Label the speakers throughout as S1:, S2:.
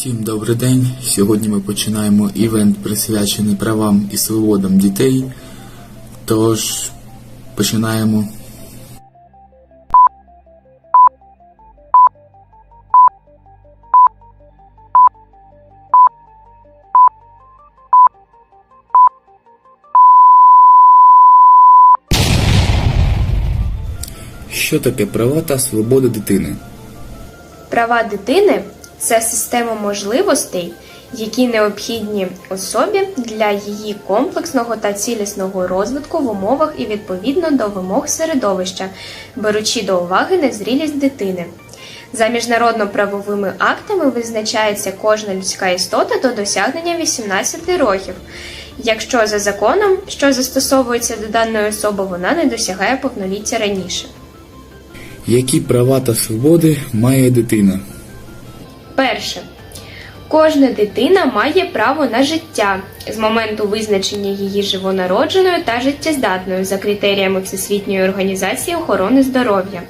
S1: Усім добрий день. Сьогодні ми починаємо івент присвячений правам і свободам дітей. Тож починаємо. Що таке права та свободи дитини?
S2: Права дитини це система можливостей, які необхідні особі для її комплексного та цілісного розвитку в умовах і відповідно до вимог середовища, беручи до уваги незрілість дитини. За міжнародно-правовими актами визначається кожна людська істота до досягнення 18 років, якщо за законом, що застосовується до даної особи, вона не досягає повноліття раніше.
S1: Які права та свободи має дитина?
S2: Перше. Кожна дитина має право на життя з моменту визначення її живонародженою та життєздатною за критеріями Всесвітньої організації охорони здоров'я.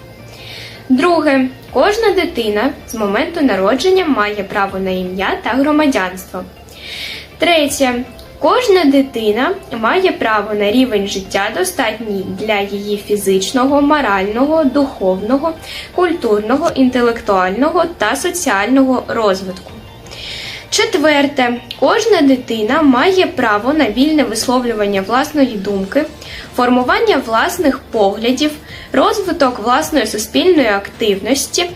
S2: Друге. Кожна дитина з моменту народження має право на ім'я та громадянство. Третє. Кожна дитина має право на рівень життя достатній для її фізичного, морального, духовного, культурного, інтелектуального та соціального розвитку. Четверте, кожна дитина має право на вільне висловлювання власної думки, формування власних поглядів, розвиток власної суспільної активності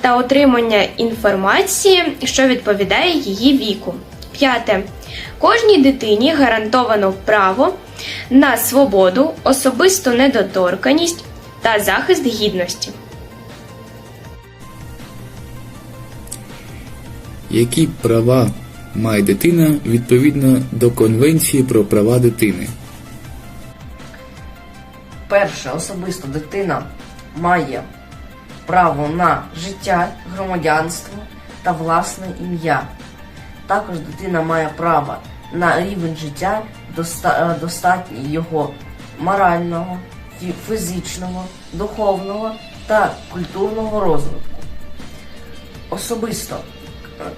S2: та отримання інформації, що відповідає її віку. П'яте. Кожній дитині гарантовано право на свободу, особисту недоторканість та захист гідності.
S1: Які права має дитина відповідно до Конвенції про права дитини?
S3: Перше, особисто дитина має право на життя, громадянство та власне ім'я. Також дитина має право на рівень життя, доста- е, достатній його морального, фізичного, духовного та культурного розвитку. Особисто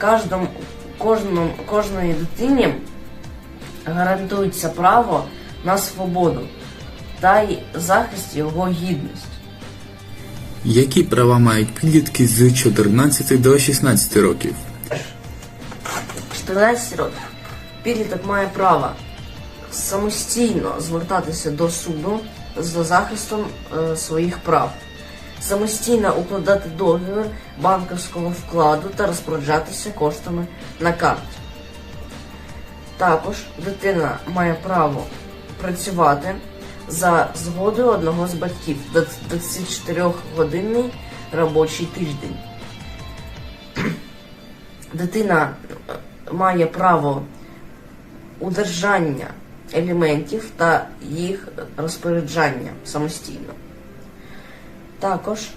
S3: кожному, кожному, кожної дитині гарантується право на свободу та й захист його гідності.
S1: Які права мають підлітки з 14 до 16 років?
S3: 14 років підліток має право самостійно звертатися до суду за захистом е, своїх прав, самостійно укладати договір банківського вкладу та розпоряджатися коштами на карті. Також дитина має право працювати за згодою одного з батьків 24-годинний робочий тиждень. Дитина має право удержання елементів та їх розпоряджання самостійно. Також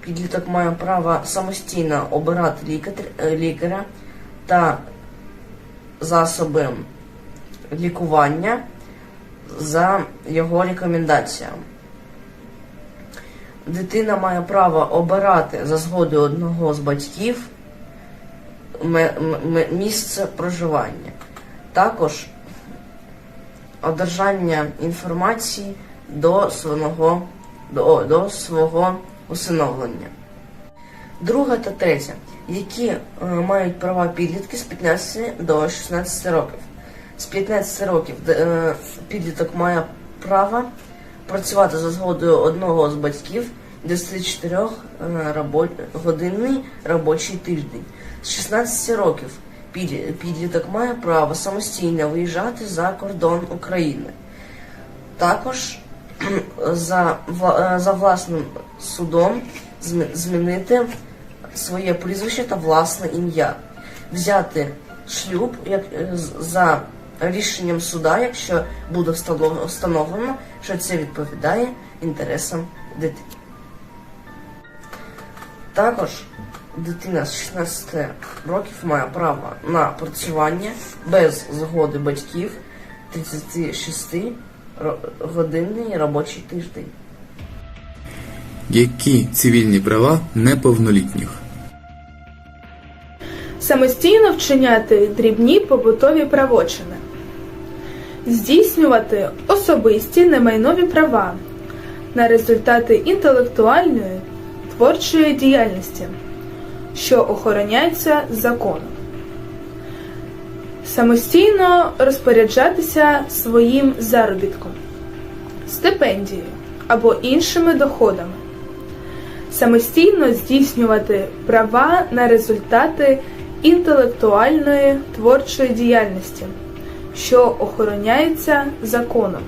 S3: підліток має право самостійно обирати лікар- лікаря та засоби лікування за його рекомендаціями. Дитина має право обирати за згодою одного з батьків місце проживання. Також одержання інформації до свого, до, до свого усиновлення. Друге та третє, які е, мають права підлітки з 15 до 16 років. З 15 років е, підліток має право працювати за згодою одного з батьків 24 е, годинний робочий тиждень. З 16 років підлі- підліток має право самостійно виїжджати за кордон України. Також за, е, за власним судом змінити своє прізвище та власне ім'я, взяти шлюб як, е, за рішенням суда, якщо буде встановлено, що це відповідає інтересам дитини. Також дитина з 16 років має право на працювання без згоди батьків 36 ро- годинний робочий тиждень.
S1: Які цивільні права неповнолітніх?
S4: самостійно вчиняти дрібні побутові правочини, здійснювати особисті немайнові права на результати інтелектуальної творчої діяльності, що охороняються законом, самостійно розпоряджатися своїм заробітком, стипендією або іншими доходами. Самостійно здійснювати права на результати інтелектуальної творчої діяльності, що охороняються законом,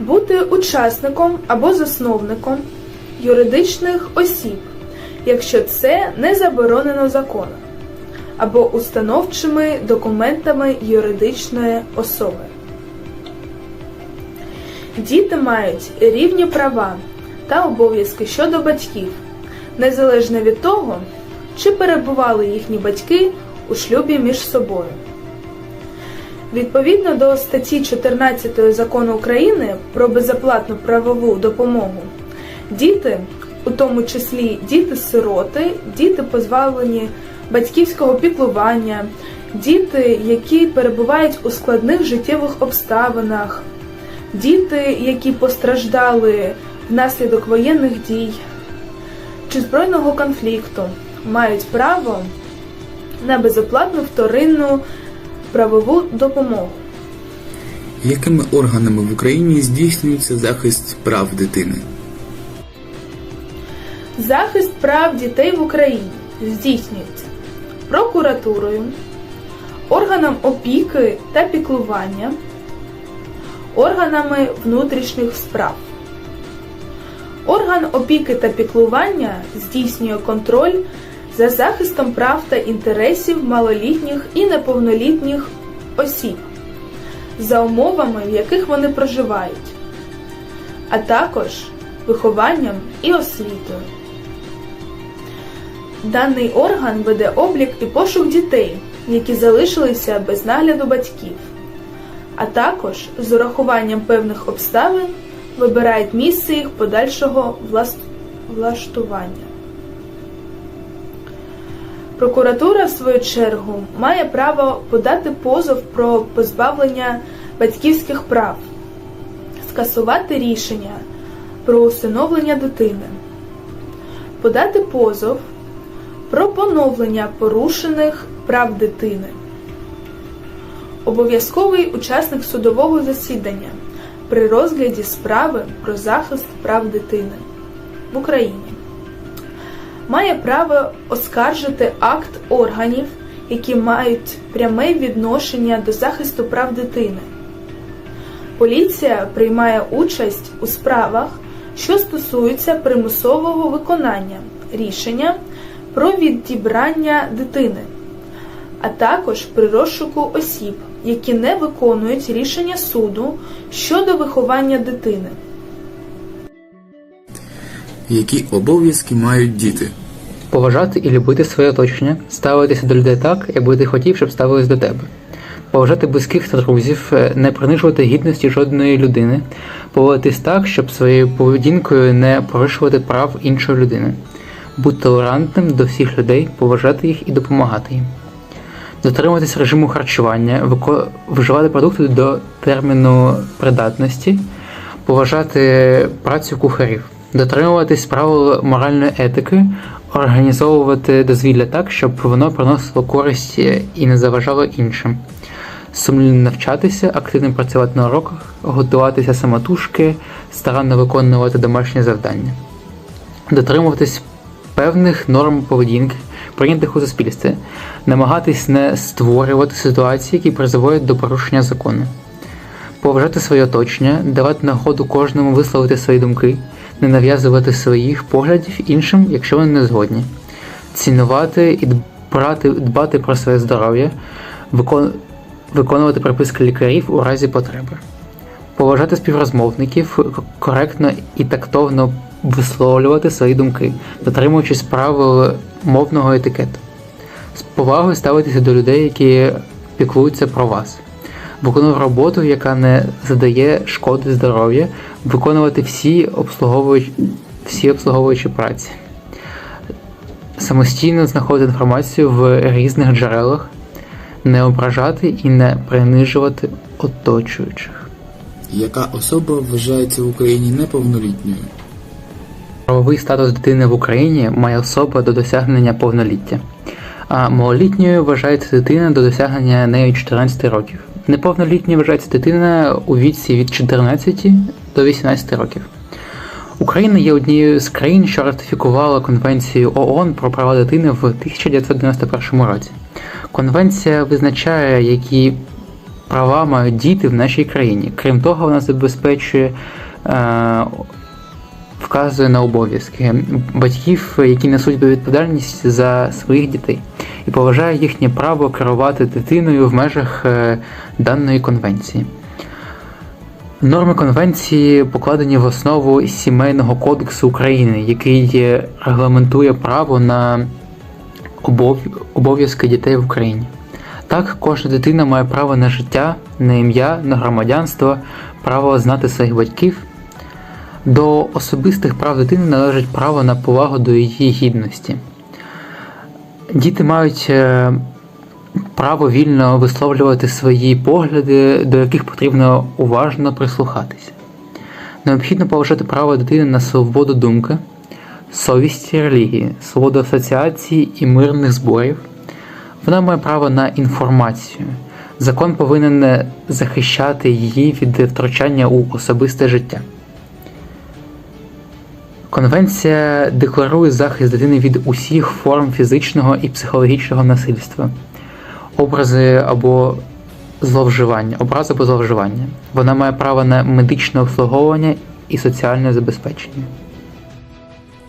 S4: бути учасником або засновником юридичних осіб, якщо це не заборонено законом, або установчими документами юридичної особи. Діти мають рівні права та обов'язки щодо батьків, незалежно від того, чи перебували їхні батьки у шлюбі між собою. Відповідно до статті 14 закону України про безоплатну правову допомогу, діти, у тому числі діти-сироти, діти позбавлені батьківського піклування, діти, які перебувають у складних життєвих обставинах, діти, які постраждали внаслідок воєнних дій чи збройного конфлікту, мають право на безоплатну вторинну правову допомогу.
S1: Якими органами в Україні здійснюється захист прав дитини?
S4: Захист прав дітей в Україні здійснюється прокуратурою, органом опіки та піклування, органами внутрішніх справ. Орган опіки та піклування здійснює контроль за захистом прав та інтересів малолітніх і неповнолітніх осіб за умовами, в яких вони проживають, а також вихованням і освітою. Даний орган веде облік і пошук дітей, які залишилися без нагляду батьків, а також з урахуванням певних обставин вибирають місце їх подальшого влас- влаштування. Прокуратура, в свою чергу, має право подати позов про позбавлення батьківських прав, скасувати рішення про усиновлення дитини, подати позов про поновлення порушених прав дитини, обов'язковий учасник судового засідання при розгляді справи про захист прав дитини в Україні має право оскаржити акт органів, які мають пряме відношення до захисту прав дитини. Поліція приймає участь у справах, що стосуються примусового виконання рішення про відібрання дитини, а також при розшуку осіб, які не виконують рішення суду щодо виховання дитини.
S1: Які обов'язки мають діти?
S5: Поважати і любити своє оточення, ставитися до людей так, якби ти хотів, щоб ставились до тебе. Поважати близьких та друзів, е, не принижувати гідності жодної людини, поводитись так, щоб своєю поведінкою не порушувати прав іншої людини, бути толерантним до всіх людей, поважати їх і допомагати їм. Дотримуватись режиму харчування, вживати продукти до терміну придатності, поважати працю кухарів, дотримуватись правил моральної етики, організовувати дозвілля так, щоб воно приносило користь і не заважало іншим, сумлінно навчатися, активно працювати на уроках, готуватися самотужки, старанно виконувати домашні завдання, дотримуватись певних норм поведінки, прийнятих у суспільстві, намагатись не створювати ситуації, які призводять до порушення закону. Поважати своє оточення, давати нагоду кожному висловити свої думки, не нав'язувати своїх поглядів іншим, якщо вони не згодні, цінувати і дбати, дбати про своє здоров'я, викон... виконувати приписки лікарів у разі потреби, поважати співрозмовників, коректно і тактовно висловлювати свої думки, дотримуючись правил мовного етикету, з повагою ставитися до людей, які піклуються про вас. Виконувати роботу, яка не задає шкоди здоров'я, виконувати всі обслуговуючі, всі обслуговуючі праці, самостійно знаходити інформацію в різних джерелах, не ображати і не принижувати оточуючих.
S1: Яка особа вважається в Україні неповнолітньою?
S5: Правовий статус дитини в Україні має особа до досягнення повноліття, а малолітньою вважається дитина до досягнення нею 14 років. Неповнолітньою вважається дитина у віці від 14 до 18 років. Україна є однією з країн, що ратифікувала Конвенцію ООН про права дитини в 1991 році. Конвенція визначає, які права мають діти в нашій країні. Крім того, вона забезпечує е, вказує на обов'язки батьків, які несуть відповідальність за своїх дітей, і поважає їхнє право керувати дитиною в межах е, даної конвенції. Норми конвенції покладені в основу сімейного кодексу України, який регламентує право на обов'язки дітей в Україні. Так, кожна дитина має право на життя, на ім'я, на громадянство, право знати своїх батьків. До особистих прав дитини належить право на повагу до її гідності. Діти мають е, право вільно висловлювати свої погляди, до яких потрібно уважно прислухатися. Необхідно поважати право дитини на свободу думки, совість релігії, свободу асоціації і мирних зборів. Вона має право на інформацію. Закон повинен захищати її від втручання у особисте життя. Конвенція декларує захист дитини від усіх форм фізичного і психологічного насильства, образи або зловживання, образи або зловживання. Вона має право на медичне обслуговування і соціальне забезпечення.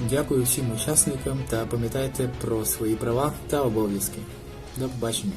S1: Дякую всім учасникам та пам'ятайте про свої права та обов'язки. До побачення.